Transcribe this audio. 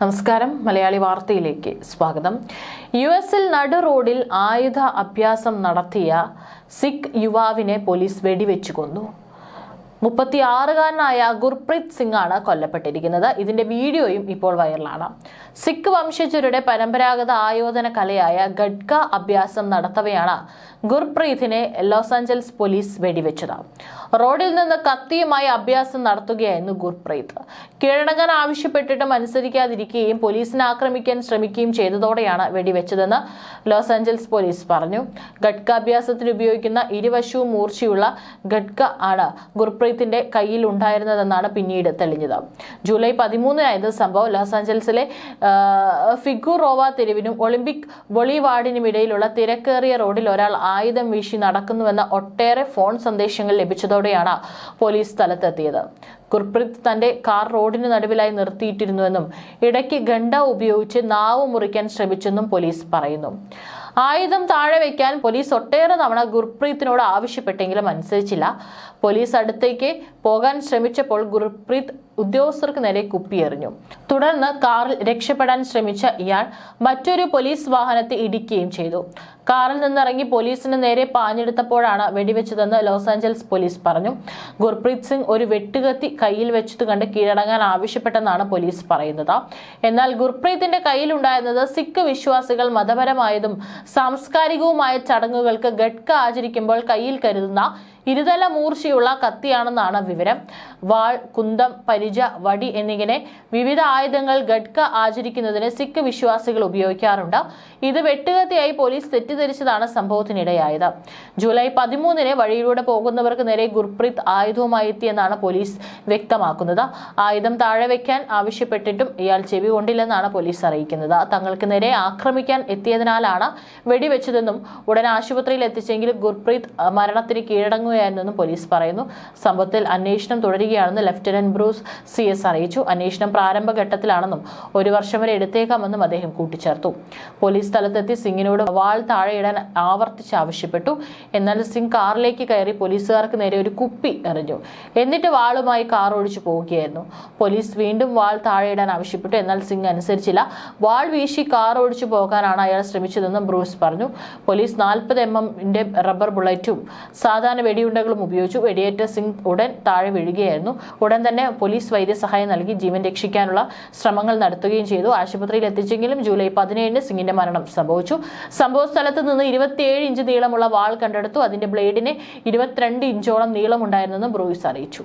നമസ്കാരം. മലയാളി വാർത്തയിലേക്ക് സ്വാഗതം. യു എസിൽ നടു റോഡിൽ ആയുധ അഭ്യാസം നടത്തിയ സിഖ് യുവാവിനെ പോലീസ് വെടിവെച്ചു കൊന്നു. മുപ്പത്തിയാറുകാരനായ ഗുർപ്രീത് സിംഗ് ആണ് കൊല്ലപ്പെട്ടിരിക്കുന്നത്. ഇതിന്റെ വീഡിയോയും ഇപ്പോൾ വൈറലാണ്. സിഖ് വംശജരുടെ പരമ്പരാഗത ആയോധന കലയായ ഗഡ്ക അഭ്യാസം നടത്തവെയാണ് ഗുർപ്രീതിനെ ലോസ് ആഞ്ചൽസ് പോലീസ് വെടിവെച്ചത്. റോഡിൽ നിന്ന് കത്തിയുമായി അഭ്യാസം നടത്തുകയായിരുന്നു ഗുർപ്രീത്. കീഴടങ്ങാൻ ആവശ്യപ്പെട്ടിട്ടും അനുസരിക്കാതിരിക്കുകയും പോലീസിനെ ആക്രമിക്കാൻ ശ്രമിക്കുകയും ചെയ്തതോടെയാണ് വെടിവെച്ചതെന്ന് ലോസ് ആഞ്ചൽസ് പോലീസ് പറഞ്ഞു. ഗഡ്ക അഭ്യാസത്തിന് ഉപയോഗിക്കുന്ന ഇരുവശവും മൂർച്ചയുള്ള ഗഡ്ക ആണ് ഗുർപ്രീത്തിന്റെ കയ്യിൽ ഉണ്ടായിരുന്നതെന്നാണ് പിന്നീട് തെളിഞ്ഞത്. ജൂലൈ പതിമൂന്നിനായത് സംഭവം ലോസ് ആഞ്ചൽസിലെ ഫിഗുറോവ തെരുവിനും ഒളിമ്പിക് ബൊളിവാർഡിനും ഇടയിലുള്ള തിരക്കേറിയ റോഡിൽ ഒരാൾ ആയുധം വീശി നടക്കുന്നുവെന്ന ഒട്ടേറെ ഫോൺ സന്ദേശങ്ങൾ ലഭിച്ചതോടെയാണ് പോലീസ് സ്ഥലത്തെത്തിയത്. ഗുർപ്രീത് തന്റെ കാർ റോഡിന് നടുവിലായി നിർത്തിയിട്ടിരുന്നുവെന്നും ഇടയ്ക്ക് ഗണ്ട ഉപയോഗിച്ച് നാവ് മുറിക്കാൻ ശ്രമിച്ചെന്നും പോലീസ് പറയുന്നു. ആയുധം താഴെ വയ്ക്കാൻ പോലീസ് ഒട്ടേറെ തവണ ഗുർപ്രീത്തിനോട് ആവശ്യപ്പെട്ടെങ്കിലും അനുസരിച്ചില്ല. പോലീസ് അടുത്തേക്ക് പോകാൻ ശ്രമിച്ചപ്പോൾ ഗുർപ്രീത് ഉദ്യോഗസ്ഥർക്ക് നേരെ കുപ്പിയെറിഞ്ഞു. തുടർന്ന് കാറിൽ രക്ഷപ്പെടാൻ ശ്രമിച്ച ഇയാൾ മറ്റൊരു പോലീസ് വാഹനത്തെ ഇടിക്കുകയും ചെയ്തു. കാറിൽ നിന്നിറങ്ങി പോലീസിന് നേരെ പാഞ്ഞെടുത്തപ്പോഴാണ് വെടിവെച്ചതെന്ന് ലോസ് ആഞ്ചൽസ് പോലീസ് പറഞ്ഞു. ഗുർപ്രീത് സിംഗ് ഒരു വെട്ടുകത്തി കയ്യിൽ വെച്ചത് കണ്ട് കീഴടങ്ങാൻ ആവശ്യപ്പെട്ടെന്നാണ് പോലീസ് പറയുന്നത്. എന്നാൽ ഗുർപ്രീത്തിന്റെ കയ്യിലുണ്ടായിരുന്നത് സിഖ് വിശ്വാസികൾ മതപരമായതും സാംസ്കാരികവുമായ ചടങ്ങുകൾക്ക് ഗഡ്ക ആചരിക്കുമ്പോൾ കയ്യിൽ കരുതുന്ന ഇരുതല മൂർച്ചയുള്ള കത്തിയാണെന്നാണ് വിവരം. വാൾ കുന്തം പരിച വടി എന്നിങ്ങനെ വിവിധ ആയുധങ്ങൾ ഗഡ്ക ആചരിക്കുന്നതിന് സിഖ് വിശ്വാസികൾ ഉപയോഗിക്കാറുണ്ട്. ഇത് വെട്ടുകത്തിയായി പോലീസ് തെറ്റിദ്ധരിച്ചതാണ് സംഭവത്തിനിടയായത്. ജൂലൈ പതിമൂന്നിന് വഴിയിലൂടെ പോകുന്നവർക്ക് നേരെ ഗുർപ്രീത് ആയുധവുമായി എത്തിയെന്നാണ് പോലീസ് വ്യക്തമാക്കുന്നത്. ആയുധം താഴെ വെക്കാൻ ആവശ്യപ്പെട്ടിട്ടും ഇയാൾ ചെവി കൊണ്ടില്ലെന്നാണ് പോലീസ് അറിയിക്കുന്നത്. തങ്ങൾക്ക് നേരെ ആക്രമിക്കാൻ എത്തിയതിനാലാണ് വെടിവെച്ചതെന്നും ഉടൻ ആശുപത്രിയിൽ എത്തിച്ചെങ്കിലും ഗുർപ്രീത് മരണത്തിന് കീഴടങ്ങുകയായിരുന്നെന്നും പോലീസ് പറയുന്നു. സംഭവത്തിൽ അന്വേഷണം തുടരുകയാണെന്ന് ലഫ്റ്റനന്റ് ബ്രൂസ് സി എസ് അറിയിച്ചു. അന്വേഷണം പ്രാരംഭഘട്ടത്തിലാണെന്നും ഒരു വർഷം വരെ എടുത്തേക്കാമെന്നും അദ്ദേഹം കൂട്ടിച്ചേർത്തു. പോലീസ് സ്ഥലത്തെത്തി സിംഗിനോട് വാൾ താഴെയിടാൻ ആവർത്തിച്ച് ആവശ്യപ്പെട്ടു. എന്നാൽ സിംഗ് കാറിലേക്ക് കയറി പോലീസുകാർക്ക് നേരെ ഒരു കുപ്പി എറിഞ്ഞു. എന്നിട്ട് വാളുമായി കാർ ഓടിച്ചു പോവുകയായിരുന്നു. പോലീസ് വീണ്ടും വാൾ താഴെയിടാൻ ആവശ്യപ്പെട്ടു. എന്നാൽ സിംഗ് അനുസരിച്ചില്ല. വാൾ വീശി കാർ ഓടിച്ചു പോകാനാണ് അയാൾ ശ്രമിച്ചതെന്നും ബ്രൂസ് പറഞ്ഞു. പോലീസ് നാൽപ്പത് എം എമ്മിന്റെ റബ്ബർ ബുള്ളറ്റും സാധാരണ വെടിയുണ്ടകളും ഉപയോഗിച്ചു. വെടിയേറ്റ സിംഗ് ഉടൻ താഴെ വീഴുകയായിരുന്നു. ഉടൻ തന്നെ പോലീസ് വൈദ്യസഹായം നൽകി ജീവൻ രക്ഷിക്കാനുള്ള ശ്രമങ്ങൾ നടത്തുകയും ചെയ്തു. ആശുപത്രിയിൽ എത്തിച്ചെങ്കിലും ജൂലൈ പതിനേഴിന് സിംഗിന്റെ മരണം സംഭവിച്ചു. സംഭവ സ്ഥലത്ത് നിന്ന് ഇരുപത്തിയേഴ് ഇഞ്ച് നീളമുള്ള വാൾ കണ്ടെടുത്തു. അതിന്റെ ബ്ലേഡിന് ഇരുപത്തിരണ്ട് ഇഞ്ചോളം നീളമുണ്ടായിരുന്നെന്നും ബ്രൂയിസ് അറിയിച്ചു.